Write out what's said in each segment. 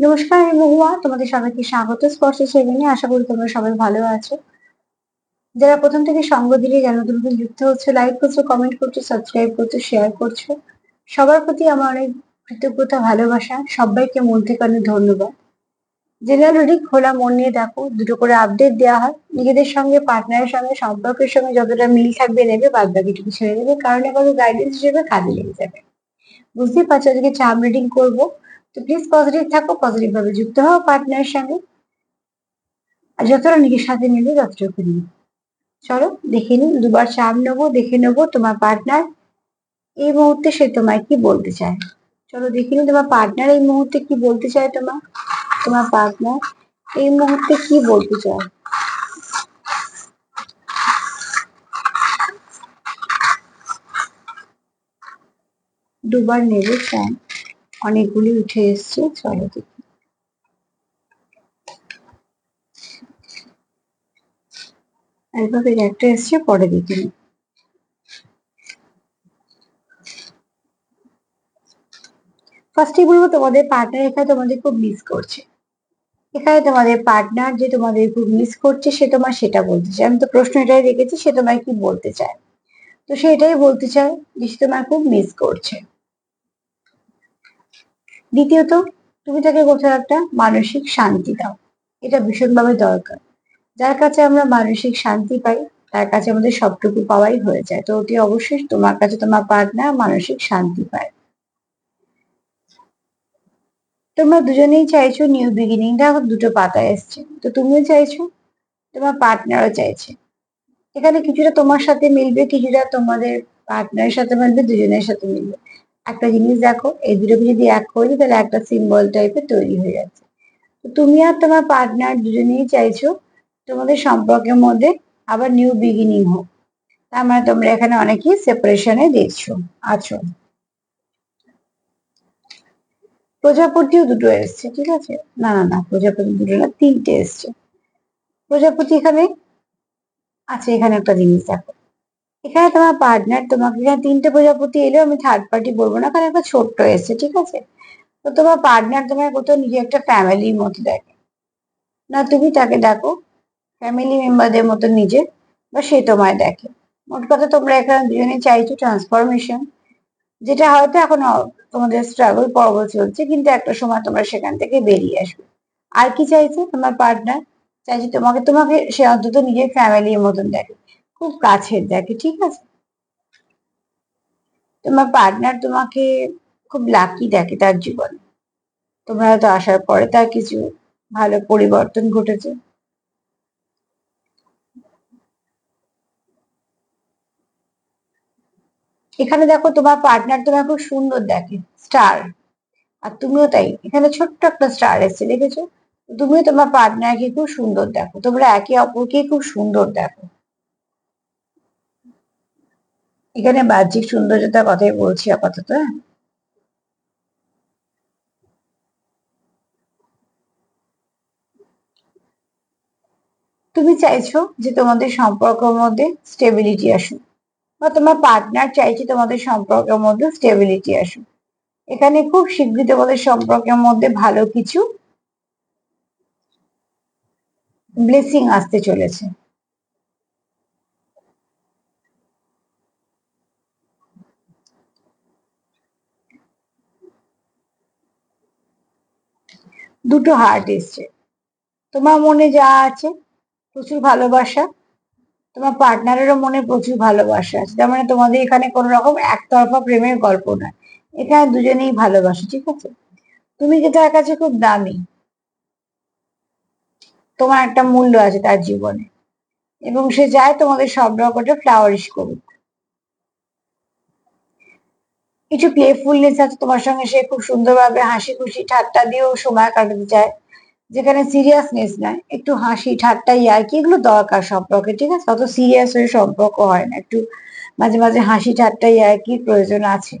নমস্কার আমি মহুয়া, তোমাদের সবাইকে স্বাগত স্পর্শ সেভেনে আশা করি তোমরা সবাই ভালো আছো। যারা প্রথম থেকে সঙ্গ দিলে যেন তুমি যুক্ত হচ্ছে লাইক করছ কমেন্ট করছ সাবস্ক্রাইব করছ শেয়ার করছ, সবার প্রতি আমার অনেক কৃতজ্ঞতা, ভালোবাসা, সবাইকে মন থেকে অনেক ধন্যবাদ। জেনারেল খোলা মন নিয়ে দেখো, দুটো করে আপডেট দেওয়া হয়। নিজেদের সঙ্গে পার্টনারের সঙ্গে, সম্পর্কের সঙ্গে যতটা মিল থাকবে নেবে বাদ বাকিটুকু ছেড়ে দেবে। কারণ এবার গাইডেন্স হিসেবে কাজে লেগে যাবে। বুঝতেই পারছ আজকে চাম রিডিং করব। তো প্লিজ পজিটিভ থাকো পজিটিভ ভাবে যুক্ত হও পার্টনারের সঙ্গে। আর যতটা নিজের সাথে নিলে যতটুকু নিয়ে চলো, দেখে নিন দুবার চাপ নেব, দেখে নেব তোমার পার্টনার এই মুহূর্তে সে তোমায় কি বলতে চায়। চলো, দেখে নিন তোমার পার্টনার এই মুহূর্তে কি বলতে চায় তোমার তোমার পার্টনার এই মুহূর্তে কি বলতে চায়। দুবার নেবে চায় অনেকগুলি উঠে এসছে, চলো দেখি। এইভাবে একটা এসছে, পরে দেখে ফার্স্টে বলব, তোমাদের পার্টনার এখানে তোমাদের খুব মিস করছে। এখানে তোমাদের পার্টনার যে তোমাদের খুব মিস করছে, সে তোমার সেটা বলতে চায়। আমি তো প্রশ্ন এটাই রেখেছি, সে তোমায় কি বলতে চায়? তো সে এটাই বলতে চায় যে সে তোমায় খুব মিস করছে। দ্বিতীয়ত, তুমি তাকে কোথাও একটা মানসিক শান্তি দাও। এটা ভীষণভাবে দরকার। যার কাছে আমরা মানসিক শান্তি পাই, তার কাছে আমাদের সবটুকু পাওয়াই হয়ে যায়। তো অতি অবশ্যই তোমার কাছে তোমার পার্টনার মানসিক শান্তি পায়। তোমরা দুজনেই চাইছো নিউ বিগিনিং দেখো দুটো পাতা এসছে। তো তুমিও চাইছো, তোমার পার্টনারও চাইছে। এখানে কিছুটা তোমার সাথে মিলবে, কিছুটা তোমাদের পার্টনারের সাথে মিলবে, দুজনের সাথে মিলবে। একটা জিনিস দেখো, এই দুটোকে যদি এক করে তাহলে একটা সিম্বল টাইপের তৈরি হয়ে যাচ্ছে। তো তুমি আর তোমার পার্টনার দুজনেই চাইছো তোমাদের সম্পর্কের মধ্যে আবার নিউ বিগিনিং হোক। তার মানে তোমরা এখানে অনেকেই সেপারেশনে দেখছ আছো। প্রজাপতিও দুটো এসছে, ঠিক আছে? না না না, প্রজাপতি দুটো না, তিনটে এসছে। প্রজাপতি এখানে আছে, এখানে একটা জিনিস দেখো। এখানে তোমার পার্টনার তোমাকে এখানে তিনটে প্রজাপতি এলেও আমি থার্ড পার্টি বলব না, কারণ একটা ছোট্ট এসছে, ঠিক আছে? তো তোমার পার্টনার তোমার কোথাও নিজে একটা ফ্যামিলির মতো দেখে। না, তুমি তাকে দেখো ফ্যামিলি মেম্বারদের মতো নিজে, বা সে তোমায় দেখে। মোট কথা তোমরা এখানে দুজনে চাইছো ট্রান্সফরমেশন যেটা হয়তো এখন তোমাদের স্ট্রাগল পর্ব চলছে, কিন্তু একটা সময় তোমরা সেখান থেকে বেরিয়ে আসবে। আর কি চাইছে তোমার পার্টনার চাইছে তোমাকে তোমাকে সে অন্তত নিজের ফ্যামিলির মতন দেখে। খুব কাছের দেখে, ঠিক আছে? তোমার পার্টনার তোমাকে খুব লাকি দেখে তার জীবনে। তোমরা হয়তো আসার পরে তার কিছু ভালো পরিবর্তন ঘটেছে। এখানে দেখো তোমার পার্টনার তোমার খুব সুন্দর দেখে স্টার আর তুমিও তাই, এখানে ছোট্ট একটা স্টার এসছে, দেখেছ? তুমিও তোমার পার্টনারকে খুব সুন্দর দেখো, তোমরা একে অপরকে খুব সুন্দর দেখো। এখানে বাহ্যিক সৌন্দর্যতার কথাই বলছি আপাতত হ্যাঁ? তুমি চাইছো যে তোমাদের সম্পর্কের মধ্যে স্টেবিলিটি আসুক, বা তোমার পার্টনার চাইছে তোমাদের সম্পর্কের মধ্যে স্টেবিলিটি আসুক। এখানে খুব শীঘ্রই তোমাদের সম্পর্কের মধ্যে ভালো কিছু ব্লেসিং আসতে চলেছে। দুটো হার্ট এসছে। তোমার মনে যা আছে, প্রচুর ভালোবাসা। তোমার পার্টনারেরও মনে প্রচুর ভালোবাসা আছে। তার মানে তোমাদের এখানে কোন রকম একতরফা প্রেমের গল্প নয়। এখানে দুজনেই ভালোবাসে, ঠিক আছে? তুমি যে তার কাছে খুব দামি, তোমার একটা মূল্য আছে তার জীবনে। এবং সে চায় তোমাদের সব রকমটা ফ্লাওয়ারিশ করুক। কিছু প্লেফুলনেস আছে তোমার সঙ্গে, সে খুব সুন্দরভাবে হাসি খুশি ঠাট্টা দিয়েও সময় কাটাতে চায়। যেখানে সিরিয়াসনেস নয় একটু হাসি, ঠাট্টা, ইয়ার্কি, এগুলো দরকার সম্পর্কে, ঠিক আছে? অত সিরিয়াস হয়ে সম্পর্ক হয় না, একটু মাঝে মাঝে হাসি, ঠাট্টা, ইয়ার্কির প্রয়োজন আছে।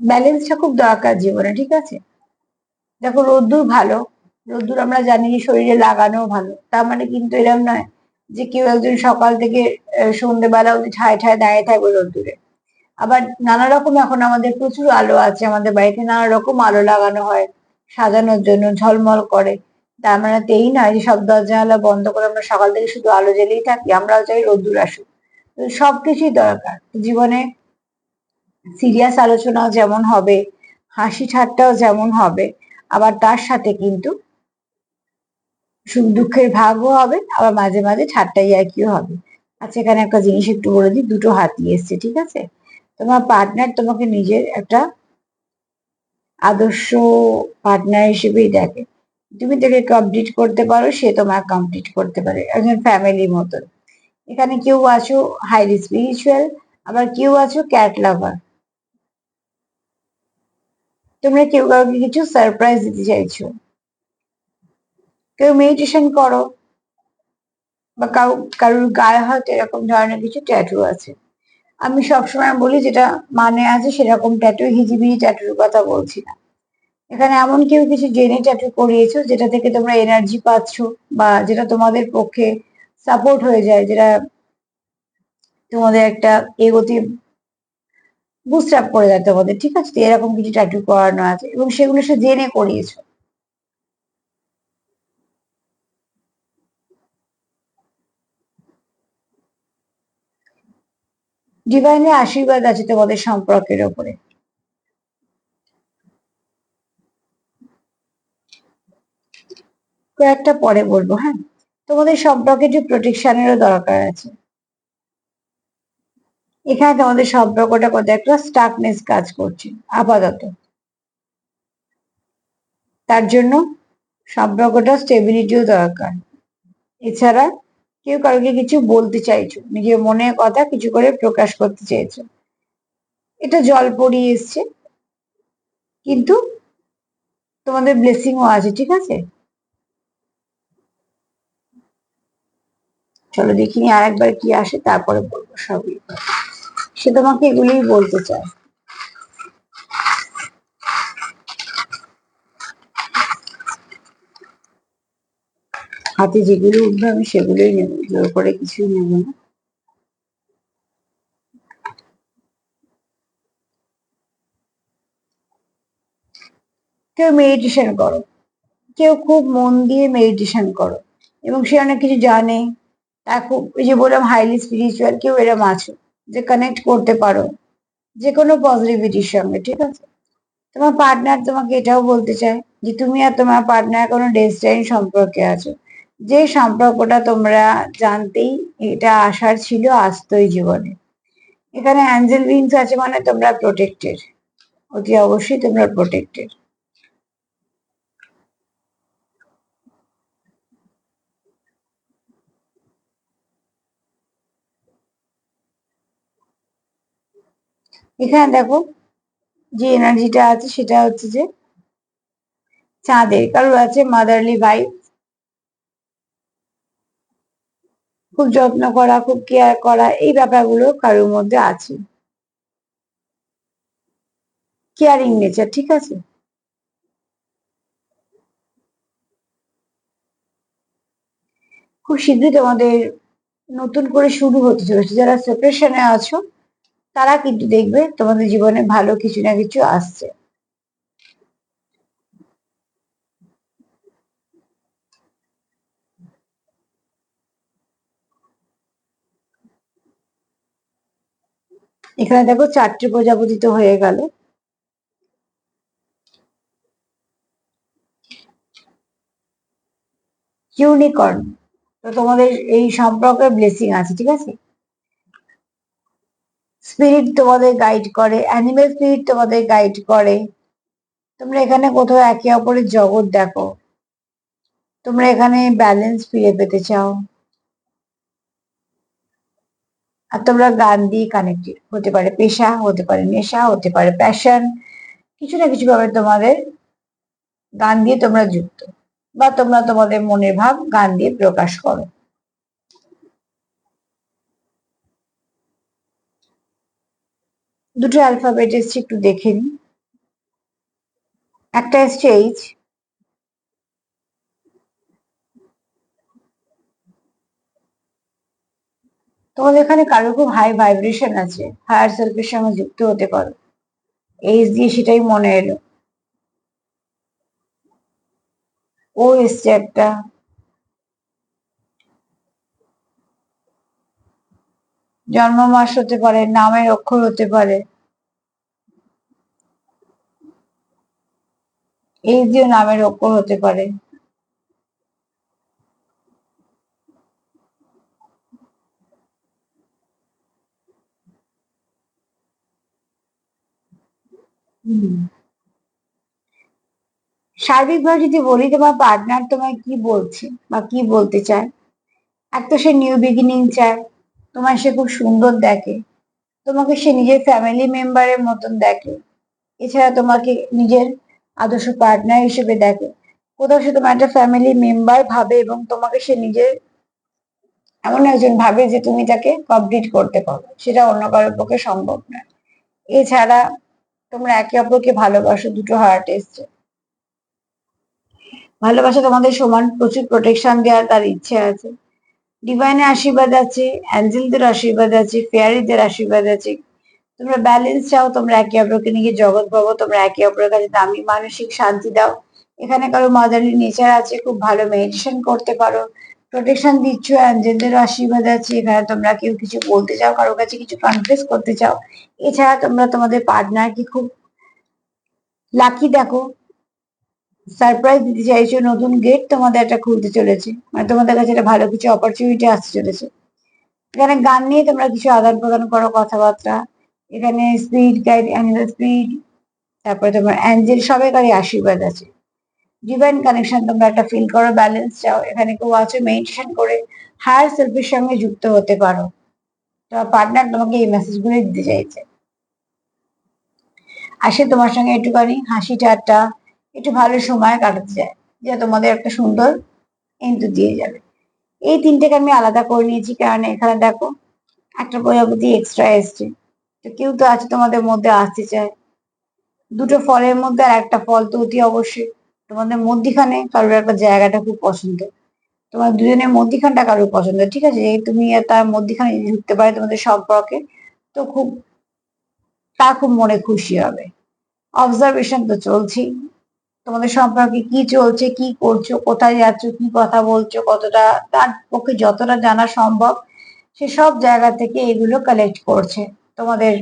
ব্যালেন্সটা খুব দরকার জীবনে, ঠিক আছে? দেখো রোদ্দুর ভালো রোদ্দুর আমরা জানি শরীরে লাগানো ভালো। তার মানে কিন্তু এরম নয় যে কেউ একজন সকাল থেকে সন্ধ্যেবেলা অব্দি ঠায় ঠায় দাঁড়িয়ে থাকবে রোদ্দুরে। আবার নানা রকম এখন আমাদের প্রচুর আলো আছে আমাদের বাড়িতে, নানা রকম আলো লাগানো হয় সাজানোর জন্য, ঝলমল করে। তার মানে এই নয় যে সব দরজা বন্ধ করে আমরা সকাল থেকে শুধু আলো জ্বেলেই থাকি, আমরাও চাই রোদ্দুর আসুক। সবকিছুই দরকার। জীবনে সিরিয়াস আলোচনাও যেমন হবে, হাসি ঠাট্টাও যেমন হবে, আবার তার সাথে কিন্তু সুখ দুঃখের ভাগও হবে, আবার মাঝে মাঝে ঠাট্টা ইয়ার্কিও হবে। আচ্ছা এখানে একটা জিনিস একটু বলে দিই, দুটো হাতি এসছে, ঠিক আছে? তোমার পার্টনার তোমাকে নিজের একটা আদর্শ পার্টনার হিসেবেই দেখে। তুমি তাকে কমপ্লিট করতে পারো, সে তোমার কমপ্লিট করতে পারে, একজন ফ্যামিলির মতন। এখানে কেউ আছো হাইলি স্পিরিচুয়াল আবার কেউ আছো ক্যাট লাভার তোমরা কেউ কাউকে কিছু সারপ্রাইজ দিতে চাইছো। কেউ মেডিটেশন করো বা কাউ, কারোর গায়ে হয়তো এরকম ধরনের কিছু ট্যাটু আছে। আমি সবসময় বলি যেটা মানে আছে সেরকম ট্যাটু হিজিবিজি ট্যাটুর কথা বলছি না। এখানে এমন কেউ কিছু জেনে ট্যাটু করিয়েছো যেটা থেকে তোমরা এনার্জি পাচ্ছ বা যেটা তোমাদের পক্ষে সাপোর্ট হয়ে যায়, যেটা তোমাদের একটা এগোতে বুস্ট আপ করে দেয় তোমাদের, ঠিক আছে? তো এরকম কিছু ট্যাটু করানো আছে এবং সেগুলো সে জেনে করিয়েছো। ডিভাইনের আশীর্বাদ আছে তোমাদের সম্পর্কের ওপরে। কয়েকটা পরে বলব হ্যাঁ? তোমাদের সম্পর্কে একটু প্রোটেকশনেরও দরকার আছে। এখানে তোমাদের সম্পর্কটা কোথাও একটা স্টাকনেস কাজ করছে, আপাতত। তার জন্য সম্পর্কটা স্টেবিলিটিও দরকার। এছাড়া কেউ কাউকে কিছু বলতে চাইছো, নিজের মনের কথা কিছু করে প্রকাশ করতে চাইছো। এটা জল পড়িয়ে এসছে, কিন্তু তোমাদের ব্লেসিংও আছে, ঠিক আছে? চলো দেখিনি আর একবার কি আসে, তারপরে বলব সবই। সে তোমাকে এগুলোই বলতে চায়। হাতে যেগুলো উঠবে, আমি সেগুলোই নেব। জোর করে কিছুই নেব না। কেউ মেডিটেশন করো। কেউ খুব মন দিয়ে মেডিটেশন করো। এবং সে অনেক কিছু জানে। তা খুব যে বললাম হাইলি স্পিরিচুয়াল কেউ এরম আছো যে কানেক্ট করতে পারো। যে কোনো পজিটিভিটির সঙ্গে, ঠিক আছে? তোমার পার্টনার তোমাকে এটাও বলতে চায় যে, তুমি আর তোমার পার্টনার কোনো ডেস্টাইন সম্পর্কে আছো। যে সম্পর্কটা তোমরা জানতেই এটা আসার ছিল আসতোই জীবনে। এখানে অ্যাঞ্জেল উইংস আছে মানে তোমরা প্রোটেক্টেড অতি অবশ্যই তোমরা প্রোটেক্টেড এখানে দেখো যে এনার্জিটা আছে সেটা হচ্ছে যে চাঁদের কারোর আছে মাদারলি ভাইব খুব যত্ন করা, খুব কেয়ার করা, এই ব্যাপারগুলো কারোর মধ্যে আছে। কেয়ারিং নেচার ঠিক আছে? খুব শীঘ্রই তোমাদের নতুন করে শুরু হতে চলেছে। যারা সেপারেশনে আছো, তারা কিন্তু দেখবে তোমাদের জীবনে ভালো কিছু না কিছু আসছে। এখানে দেখো চারটি প্রজাপতি তো হয়ে গেল। ইউনিকর্ন তো তোমাদের এই সম্পর্কে ব্লেসিং আছে, ঠিক আছে? স্পিরিট তোমাদের গাইড করে অ্যানিমেল স্পিরিট তোমাদের গাইড করে। তোমরা এখানে কোথাও একে অপরের জগৎ দেখো। তোমরা এখানে ব্যালেন্স ফিরে পেতে চাও আর তোমরা গান দিয়ে কানেক্টেড হতে পারে, পেশা হতে পারে, নেশা হতে পারে প্যাশন কিছু না কিছু ভাবে তোমাদের গান দিয়ে তোমরা যুক্ত বা তোমরা তোমাদের মনের ভাব গান দিয়ে প্রকাশ করো। দুটো অ্যালফাবেট এসছে, একটু দেখে নিই। একটা এসছে এইচ তোমাদের এখানে কারও খুব হাই ভাইব্রেশন আছে হায়ার সেলফের সঙ্গে যুক্ত হতে পারো। এইজ দিয়ে সেটাই মনে এলো। ও এসছে একটা। জন্ম মাস হতে পারে, নামের অক্ষর হতে পারে। এই দিয়ে নামের অক্ষর হতে পারে। সার্বিকভাবে যদি বলি তোমার পার্টনার তোমায় কি বলছে? বা কি বলতে চায়? এক তো সে নিউ বিগিনিং চায়। তোমার সে খুব সুন্দর দেখে। তোমাকে সে নিজের ফ্যামিলি মেম্বারের মতন দেখে। এছাড়া তোমাকে নিজের আদর্শ পার্টনার হিসেবে দেখে। কোথাও সে তোমার একটা ফ্যামিলি মেম্বার ভাবে এবং তোমাকে সে নিজের এমন একজন ভাবে যে তুমি তাকে কমপ্লিট করতে পারো সেটা অন্য কারোর পক্ষে সম্ভব নয়। এছাড়া তোমরা একে অপরকে ভালোবাসো, দুটো হার্ট এসছে। ভালোবাসা তোমাদের সমান, প্রচুর প্রোটেকশন দেওয়ার তার ইচ্ছে আছে। ডিভাইনের আশীর্বাদ আছে অ্যাঞ্জেলদের আশীর্বাদ আছে ফেয়ারিদের আশীর্বাদ আছে। তোমরা ব্যালেন্স চাও, তোমরা একে অপরকে নিয়ে জগৎ পাবো তোমরা একে অপরের কাছে দামি মানসিক শান্তি দাও। এখানে কারও মাদারলি নেচার আছে, খুব ভালো মেডিটেশন করতে পারো। প্রোটেকশন দিচ্ছ অ্যাঞ্জেলদের আশীর্বাদ আছে, এখানে তোমরা কেউ কিছু বলতে চাও, কারোর কাছে কিছু কনফেস করতে চাও, এছাড়া তোমরা তোমাদের পার্টনারকে খুব লাকি দেখো। সারপ্রাইজ দিতে চাইছো, নতুন গেট তোমাদের একটা খুলতে চলেছে। মানে তোমাদের কাছে একটা ভালো কিছু অপরচুনিটি আসতে চলেছে। এখানে গান নিয়ে তোমরা কিছু আদান প্রদান করো, কথাবার্তা। এখানে স্পিড গাইড অ্যানিমাল স্পিড তারপরে তোমার অ্যাঞ্জেল সবাইকারই আশীর্বাদ আছে। ডিভাইন কানেকশন তোমরা একটা ফিল করো ব্যালেন্স চাও, এখানে কেউ আছো মেডিটেশন করে হায়ার সেলফের সঙ্গে যুক্ত হতে পারো। তোমার পার্টনার তোমাকে এই মেসেজগুলো দিতে চাইছে। আসে তোমার সঙ্গে একটুখানি হাসি ঠাট্টা, একটু ভালো সময় কাটাতে চায় যা তোমাদের একটা সুন্দর এন্তু দিয়ে যাবে। এই তিনটেকে আমি আলাদা করে নিয়েছি, কারণ এখানে দেখো একটা প্রজাপতি এক্সট্রা এসছে। তো কেউ তো আছে তোমাদের মধ্যে আসতে চায়। দুটো ফলের মধ্যে আর একটা ফল তো অতি অবশ্যই। তোমাদের মধ্যিখানে কারোর একটা জায়গাটা খুব পছন্দ। তোমার দুজনের মধ্যিখানটা কারোর পছন্দ, ঠিক আছে? এই তুমি তার মধ্যিখানে ঢুকতে পারে তোমাদের সম্পর্কে, তো খুব তা খুব মনে খুশি হবে। অবজারভেশন তো চলছেই। তোমাদের সম্পর্কে কি চলছে, কি করছ, কোথায় যাচ্ছ, কি কথা বলছো, কতটা, তার পক্ষে যতটা জানা সম্ভব, সে সব জায়গা থেকে এগুলো কালেক্ট করছে। তোমাদের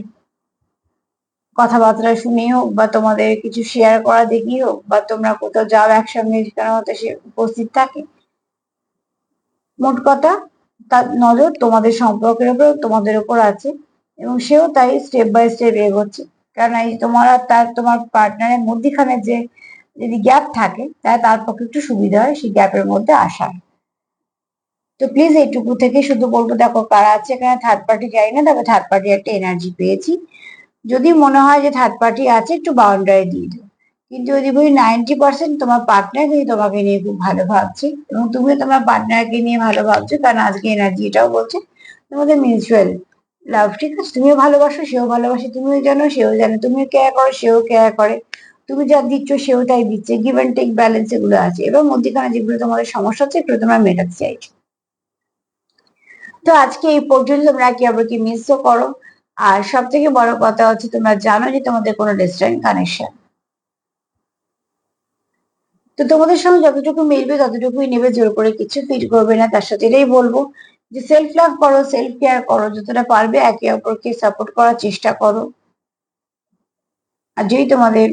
কথাবার্তা শুনেই হোক বা তোমাদের কিছু শেয়ার করা দেখি হোক বা তোমরা কোথাও যাও একসঙ্গে সেখানে হয়তো সে উপস্থিত থাকে, মোট কথা তার নজর তোমাদের সম্পর্কের উপর, তোমাদের উপর আছে এবং সেও তাই স্টেপ বাই স্টেপ এগোচ্ছে। কারণ এই তোমার আর তার, তোমার পার্টনারের মধ্যিখানে যে, যদি গ্যাপ থাকে, তাহলে তার পক্ষে একটু সুবিধা হয় সেই গ্যাপের মধ্যে আসার তো প্লিজ এইটুকু থেকে শুধু বলব, দেখো কারা আছে এখানে থার্ড পার্টি যাই না তবে থার্ড পার্টি একটা এনার্জি পেয়েছি। যদি মনে হয় যে থার্ড পার্টি আছে, একটু বাউন্ডারি দিয়ে দেবো কিন্তু যদি বলি নাইনটি পার্সেন্ট তোমার পার্টনার কিন্তু তোমাকে নিয়ে খুব ভালো ভাবছে, এবং তুমিও তোমার পার্টনারকে নিয়ে ভালো ভাবছ, কারণ আজকে এনার্জি এটাও বলছে তোমাদের মিউচুয়াল লাভ ঠিক আছে? তুমিও ভালোবাসো, সেও ভালোবাসে, তুমিও জানো, সেও জানো, তুমিও কেয়ার করো, সেও কেয়ার করে। তুমি যা দিচ্ছ, সেও তাই দিচ্ছে গিভ অ্যান্ড টেক ব্যালেন্স এগুলো আছে। এবার মধ্যিখানে যেগুলো তোমাদের সমস্যা হচ্ছে এগুলো তোমরা মেটাতে চাইছো। তো আজকে এই পর্যন্ত তোমরা কি অপরকে মিসও করো। আর সব থেকে বড় কথা হচ্ছে, তোমরা জানো যে তোমাদের কোনো ডিস্ট্যান্ট কানেকশন তো তোমাদের সঙ্গে যতটুকু মিলবে, ততটুকুই নেবে, জোর করে কিছু ফিট করবে না। তার সাথে এটাই বলব যে সেলফ লাভ করো সেলফ কেয়ার করো, যতটা পারবে একে অপরকে সাপোর্ট করার চেষ্টা করো। আর যদি তোমাদের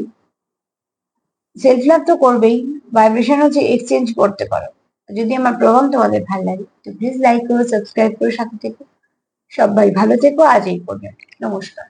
সেলফ লাভ তো করবেই ভাইব্রেশন হচ্ছে এক্সচেঞ্জ করতে পারো। যদি আমার প্রোগ্রাম তোমাদের ভালো লাগে, তো প্লিজ লাইক করো সাবস্ক্রাইব করো সাথে থেকো। সবাই ভালো থেকো আজ এই পর্যন্ত। নমস্কার।